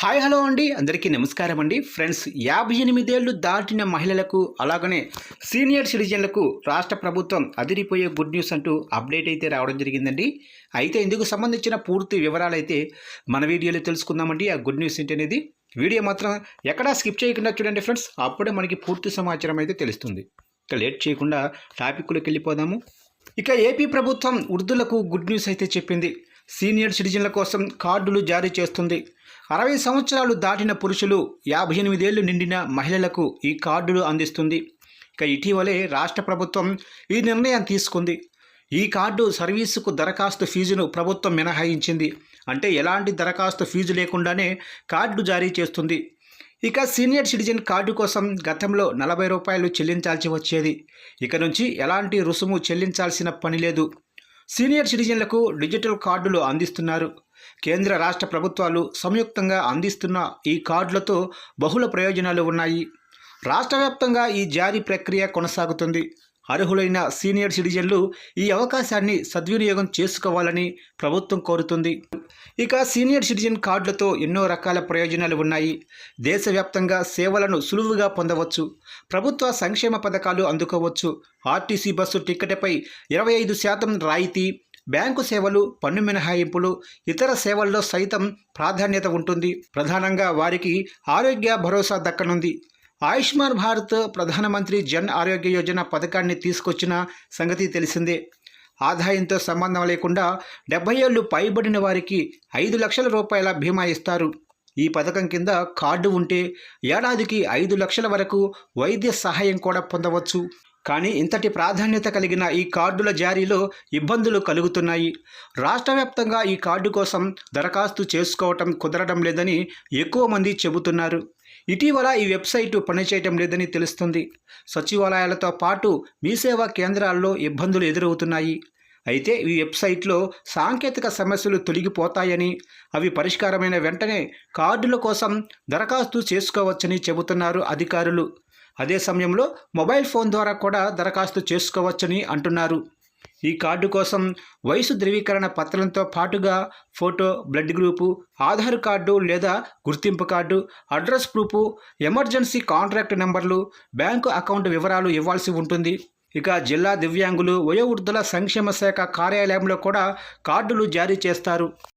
Hi hello అండి. అందరికీ నమస్కారం అండి. ఫ్రెండ్స్ యాభై ఎనిమిదేళ్ళు దాటిన మహిళలకు అలాగనే సీనియర్ సిటిజన్లకు రాష్ట్ర ప్రభుత్వం అదిరిపోయే గుడ్ న్యూస్ అంటూ అప్డేట్ అయితే రావడం జరిగిందండి. అయితే ఇందుకు సంబంధించిన పూర్తి వివరాలు అయితే మన వీడియోలో తెలుసుకుందామండి. ఆ గుడ్ న్యూస్ ఏంటి అనేది వీడియో మాత్రం ఎక్కడా స్కిప్ చేయకుండా చూడండి ఫ్రెండ్స్. అప్పుడే మనకి పూర్తి సమాచారం అయితే తెలుస్తుంది. ఇక లేట్ చేయకుండా టాపిక్లోకి వెళ్ళిపోదాము. ఇక ఏపీ ప్రభుత్వం వృద్ధులకు గుడ్ న్యూస్ అయితే చెప్పింది. సీనియర్ సిటిజన్ల కోసం కార్డులు జారీ చేస్తుంది. అరవై సంవత్సరాలు దాటిన పురుషులు యాభై ఎనిమిదేళ్ళు నిండిన మహిళలకు ఈ కార్డులు అందిస్తుంది. ఇక ఇటీవలే రాష్ట్ర ప్రభుత్వం ఈ నిర్ణయం తీసుకుంది. ఈ కార్డు సర్వీసుకు దరఖాస్తు ఫీజును ప్రభుత్వం మినహాయించింది. అంటే ఎలాంటి దరఖాస్తు ఫీజు లేకుండానే కార్డు జారీ చేస్తుంది. ఇక సీనియర్ సిటిజన్ కార్డు కోసం గతంలో నలభై రూపాయలు చెల్లించాల్సి వచ్చేది. ఇక నుంచి ఎలాంటి రుసుము చెల్లించాల్సిన పని లేదు. సీనియర్ సిటిజన్లకు డిజిటల్ కార్డులు అందిస్తున్నారు. కేంద్ర రాష్ట్ర ప్రభుత్వాలు సంయుక్తంగా అందిస్తున్న ఈ కార్డులతో బహుళ ప్రయోజనాలు ఉన్నాయి. రాష్ట్ర వ్యాప్తంగా ఈ జారీ ప్రక్రియ కొనసాగుతుంది. అర్హులైన సీనియర్ సిటిజన్లు ఈ అవకాశాన్ని సద్వినియోగం చేసుకోవాలని ప్రభుత్వం కోరుతుంది. ఇక సీనియర్ సిటిజన్ కార్డులతో ఎన్నో రకాల ప్రయోజనాలు ఉన్నాయి. దేశవ్యాప్తంగా సేవలను సులువుగా పొందవచ్చు. ప్రభుత్వ సంక్షేమ పథకాలు అందుకోవచ్చు. ఆర్టీసీ బస్సు టిక్కెట్పై ఇరవై ఐదు శాతం రాయితీ బ్యాంకు సేవలు పన్ను మినహాయింపులు ఇతర సేవల్లో సైతం ప్రాధాన్యత ఉంటుంది. ప్రధానంగా వారికి ఆరోగ్య భరోసా దక్కనుంది. ఆయుష్మాన్ భారత్ ప్రధానమంత్రి జన్ ఆరోగ్య యోజన పథకాన్ని తీసుకొచ్చిన సంగతి తెలిసిందే. ఆదాయంతో సంబంధం లేకుండా డెబ్బై ఏళ్ళు పైబడిన వారికి ఐదు లక్షల రూపాయల బీమా ఇస్తారు. ఈ పథకం కింద కార్డు ఉంటే ఏడాదికి ఐదు లక్షల వరకు వైద్య సహాయం కూడా పొందవచ్చు. కానీ ఇంతటి ప్రాధాన్యత కలిగిన ఈ కార్డుల జారీలో ఇబ్బందులు కలుగుతున్నాయి. రాష్ట్ర వ్యాప్తంగా ఈ కార్డు కోసం దరఖాస్తు చేసుకోవటం కుదరడం లేదని ఎక్కువ మంది చెబుతున్నారు. ఇటీవల ఈ వెబ్సైట్ పనిచేయటం లేదని తెలుస్తుంది. సచివాలయాలతో పాటు మీ సేవా కేంద్రాల్లో ఇబ్బందులు ఎదురవుతున్నాయి. అయితే ఈ వెబ్సైట్లో సాంకేతిక సమస్యలు తొలగిపోతాయని అవి పరిష్కారమైన వెంటనే కార్డుల కోసం దరఖాస్తు చేసుకోవచ్చని చెబుతున్నారు అధికారులు. అదే సమయంలో మొబైల్ ఫోన్ ద్వారా కూడా దరఖాస్తు చేసుకోవచ్చని అంటున్నారు. ఈ కార్డు కోసం వయసు ధృవీకరణ పత్రంతో పాటుగా photo blood group Aadhaar card లేదా గుర్తింపు card address proof emergency contract నెంబర్లు బ్యాంకు అకౌంట్ వివరాలు ఇవ్వాల్సి ఉంటుంది. ఇక జిల్లా దివ్యాంగులు వయోవృద్ధుల సంక్షేమ శాఖ కార్యాలయంలో కూడా కార్డులు జారీ చేస్తారు.